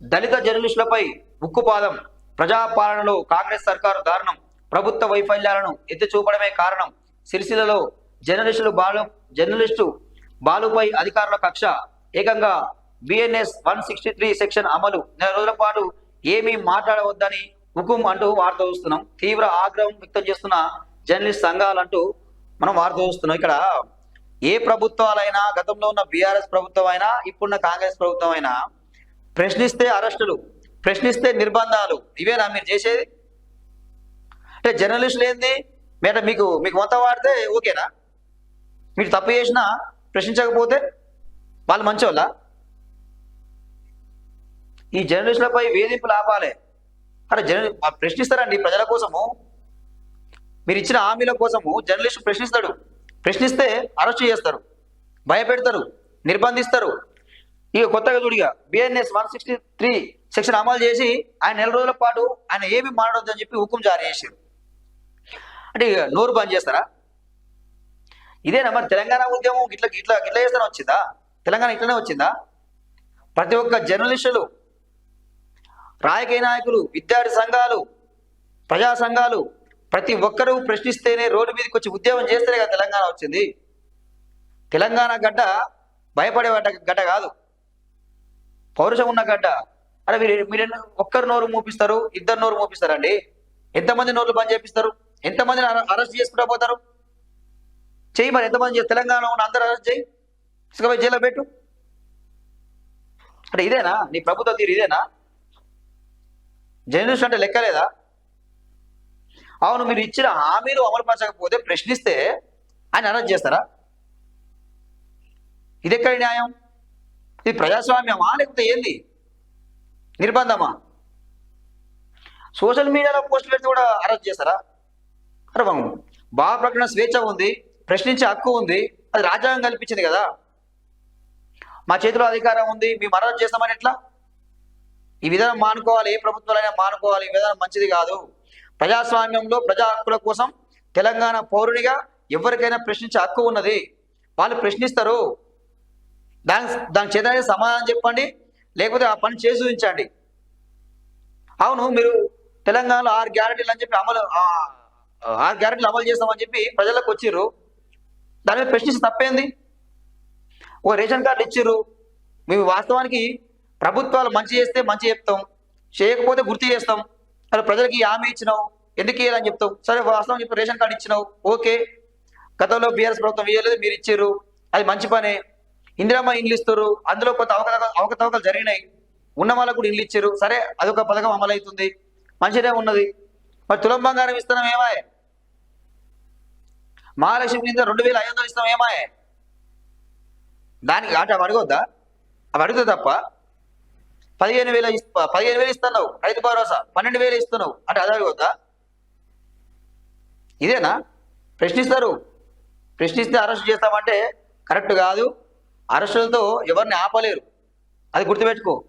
దళిత జర్నలిస్టులపై ఉక్కుపాదం ప్రజాపాలనలో కాంగ్రెస్ సర్కారు దారుణం ప్రభుత్వ వైఫల్యాలను ఎత్తి చూపడమే కారణం. సిరిసిల్లలో జర్నలిస్టులు బాలు జర్నలిస్టు బాలుపై అధికారుల కక్ష. ఏకంగా BNS one sixty three section అమలు. నెల రోజుల పాటు ఏమీ మాట్లాడవద్దని హుకుం అంటూ వార్త చూస్తున్నాం తీవ్ర ఆగ్రహం వ్యక్తం చేస్తున్న జర్నలిస్ట్ సంఘాలంటూ మనం వార్త చూస్తున్నాం ఇక్కడ ఏ ప్రభుత్వాలైనా గతంలో ఉన్న బీఆర్ఎస్ ప్రభుత్వం అయినా ఇప్పుడున్న కాంగ్రెస్ ప్రభుత్వం అయినా ప్రశ్నిస్తే అరెస్టులు ప్రశ్నిస్తే నిర్బంధాలు. ఇవేనా మీరు చేసేది? అంటే జర్నలిస్టులు ఏంది? మేట మీకు మీకు వంత వాడితే ఓకేనా? మీరు తప్పు చేసినా ప్రశ్నించకపోతే వాళ్ళు మంచోళ్ళ? ఈ జర్నలిస్టులపై వేధింపులు ఆపాలి. అరే జర్నలి ప్రశ్నిస్తారండి ప్రజల కోసము. మీరు ఇచ్చిన హామీల కోసము జర్నలిస్టు ప్రశ్నిస్తాడు. ప్రశ్నిస్తే అరెస్ట్ చేస్తారు. భయపెడతారు. నిర్బంధిస్తారు. ఇక కొత్తగా చూడిగా BNS one sixty three section అమలు చేసి ఆయన నెల రోజుల పాటు ఆయన ఏమి మాట్లాడద్దు అని చెప్పి హుకుం జారీ చేశారు. అంటే ఇక నోరు బంద్ చేస్తారా? ఇదేనా మరి తెలంగాణ ఉద్యమం ఇట్లా ఇట్లా ఇట్లా చేస్తానే వచ్చిందా? తెలంగాణ ఇట్లనే వచ్చిందా? ప్రతి ఒక్క జర్నలిస్టులు రాజకీయ నాయకులు విద్యార్థి సంఘాలు ప్రజా సంఘాలు ప్రతి ఒక్కరూ ప్రశ్నిస్తేనే రోడ్డు మీదకి వచ్చి ఉద్యమం చేస్తేనే కదా తెలంగాణ వచ్చింది. తెలంగాణ గడ్డ భయపడే గడ్డ కాదు. పౌరుషం ఉన్న గడ్డ. అరే మీరు మీరు ఒక్కరు నోరు మూపిస్తారు ఇద్దరు నోరు మూపిస్తారండి. ఎంతమంది నోర్లు బంద్ చేపిస్తారు? ఎంతమందిని అరెస్ట్ చేసుకుంటా పోతారు? చెయ్యి మరి ఎంతమంది తెలంగాణ ఉన్న అందరు అరెస్ట్ చేయి ఇసుకపోయి జైల్లో పెట్టు. అంటే ఇదేనా? నీ ప్రభుత్వ తీరు ఇదేనా? జర్నలిస్ట్ అంటే లెక్కలేదా? అవును మీరు ఇచ్చిన హామీలు అమలుపరచకపోతే ప్రశ్నిస్తే ఆయన అరెస్ట్ చేస్తారా? ఇదెక్కడ న్యాయం? ఇది ప్రజాస్వామ్యమా లేకపోతే ఏంది? నిర్బంధమా? సోషల్ మీడియాలో పోస్ట్ పెడితే కూడా అరెస్ట్ చేస్తారా? అరే బాబు భావ ప్రకటన స్వేచ్ఛ ఉంది ప్రశ్నించే హక్కు ఉంది అది రాజ్యాంగం కల్పించింది కదా. మా చేతిలో అధికారం ఉంది మేము అరెస్ట్ చేస్తామని ఎట్లా? ఈ విధానం మానుకోవాలి ఏ ప్రభుత్వాలైనా మానుకోవాలి ఈ విధానం మంచిది కాదు. ప్రజాస్వామ్యంలో ప్రజా హక్కుల కోసం తెలంగాణ పౌరునిగా ఎవరికైనా ప్రశ్నించే హక్కు ఉన్నది. వాళ్ళు ప్రశ్నిస్తారు. దాని దాని చేత సమాధానం చెప్పండి లేకపోతే ఆ పని చేసి చూపించండి. అవును మీరు తెలంగాణలో ఆరు గ్యారెంటీలు అని చెప్పి అమలు ఆరు గ్యారెంటీలు అమలు చేస్తామని చెప్పి ప్రజలకు వచ్చిర్రు. దాని మీద ప్రశ్నించి తప్పేంది? ఓ రేషన్ కార్డు ఇచ్చిర్రు. మేము వాస్తవానికి ప్రభుత్వాలు మంచి చేస్తే మంచి చెప్తాం చేయకపోతే గుర్తు చేస్తాం. అలా ప్రజలకి హామీ ఇచ్చినావు ఎందుకు ఇవ్వాలని చెప్తావు సరే వాస్తవం చెప్పి రేషన్ కార్డు ఇచ్చినావు ఓకే. గతంలో బీఆర్ఎస్ ప్రభుత్వం ఇవ్వలేదు మీరు ఇచ్చారు అది మంచి పనే. ఇందిరామ్మ ఇండ్లు ఇస్తారు. అందులో కొంత అవకతవక అవకతవకలు జరిగినాయి. ఉన్న వాళ్ళకు కూడా ఇండ్లు ఇచ్చారు. సరే అదొక పథకం అమలు అవుతుంది మంచిదే ఉన్నది. మరి తులం బంగారం ఇస్తాం ఏమాయే? మహాలక్ష్మి కింద రెండు వేల ఐదు వందలు ఇస్తాం ఏమాయే? దానికి అటు అవి అడగొద్దా? అవి అడిగితే తప్ప. పదిహేను వేలు పదిహేను వేలు ఇస్తున్నావు. రైతు భరోసా. పన్నెండు వేలు ఇస్తున్నావు. అంటే అది అడగొద్దా? ఇదేనా? ప్రశ్నిస్తారు. ప్రశ్నిస్తే అరెస్ట్ చేస్తామంటే కరెక్ట్ కాదు. అరెస్టులతో ఎవరిని ఆపలేరు. అది గుర్తుపెట్టుకో.